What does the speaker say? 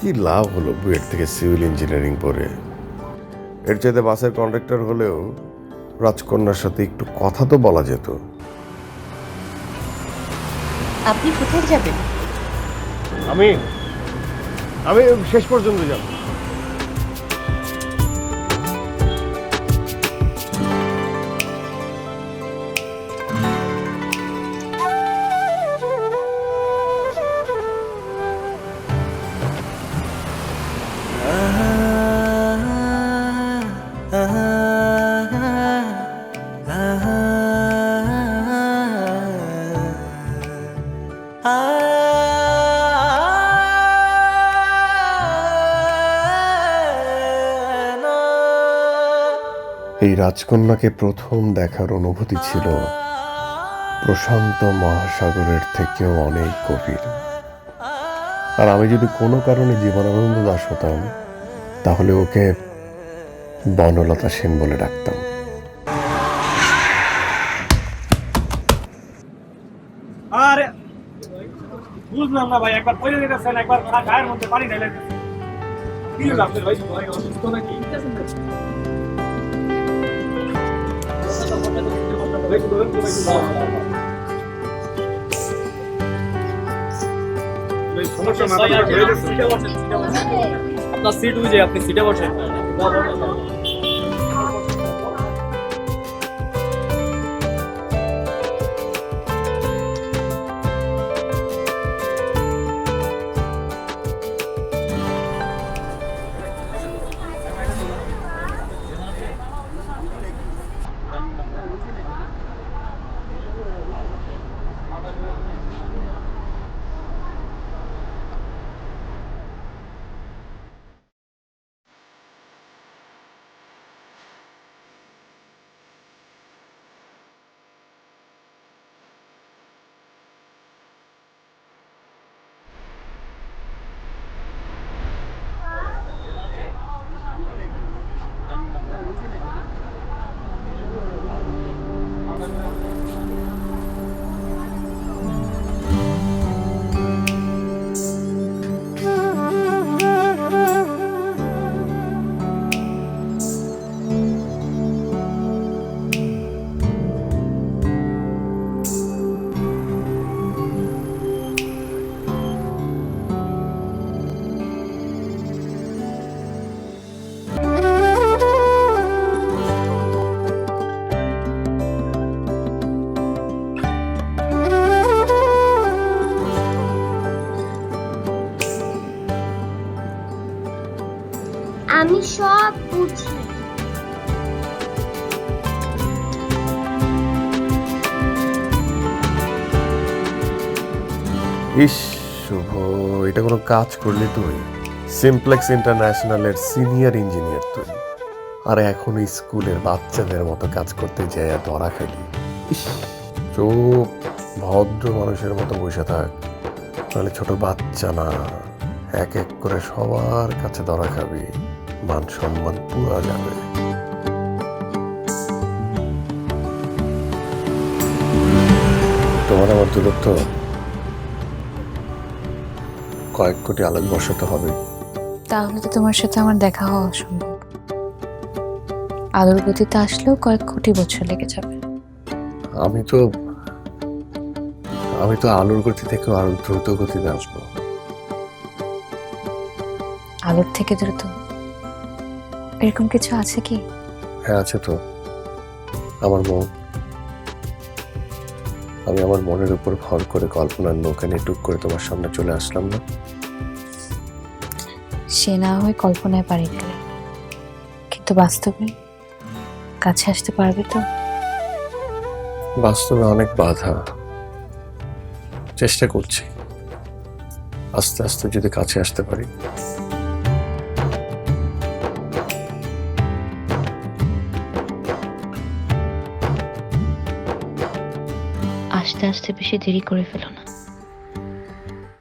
কি লাভ হলো বুয়েট থেকে সিভিল ইঞ্জিনিয়ারিং পড়ে? এর চাইতে বাসের কন্ডাক্টর হলেও রাজকন্যার সাথে একটু কথা তো বলা যেত। আপনি কোথায় যাবেন? আমি আমি শেষ পর্যন্ত যাব। এই রাজকন্যাকে প্রথম দেখার অনুভূতি ছিল প্রশান্ত মহাসাগরের থেকেও অনেক গভীর। আর আমি যদি কোনো কারণে জীবনানন্দ দাস হতাম, তাহলে ওকে বনলতা সেন বলে ডাকতাম। আরে, বুঝলাম না ভাই, একবার পরে দিতেছেন একবার গায়ের মধ্যে পানি ঢেলে। কি ভাই, অসুস্থ নাকি? আপনার সিট বুঝে আপনি সিটে বসেন। আমি সব বুঝি। ইস, শুভ, এটা কোনো কাজ করলি তুই? সিমপ্লেক্স ইন্টারন্যাশনালের সিনিয়র ইঞ্জিনিয়ার তুই। আর এখন স্কুলের বাচ্চাদের মতো কাজ করতে যায় ধরা খালি চুপ, ভদ্র মানুষের মতো বসে থাক। তাহলে ছোট বাচ্চা না, এক এক করে সবার কাছে ধরা খাবি। মান সম্মান পুরা যাবে। তোমার আমার দূরত্ব কয়েক কোটি আলোক বসাতে হবে। তাহলে তো তোমার সাথে আমার দেখা হওয়া অসম্ভব আলোর গতিতে আসলেও কয়েক কোটি বছর লেগে যাবে। আমি তো আমি তো আলোর গতি থেকে আরও দ্রুত গতিতে আসব। আলোর থেকে দ্রুত এরকম কিছু আছে কি? হ্যাঁ আছে তো। আমার মন। আমি আমার মনের উপর ভর করে কল্পনার নৌকা নিয়ে টুক করে তোমার সামনে চলে আসলাম না? সে না হয় কল্পনায় পারি গেলে কিন্তু বাস্তবে কাছে আসতে পারবে তো? বাস্তবে অনেক বাধা। চেষ্টা করছি। আস্তে আস্তে যদি কাছে আসতে পারি। আস্তে আস্তে বেশি দেরি করে ফেলো না।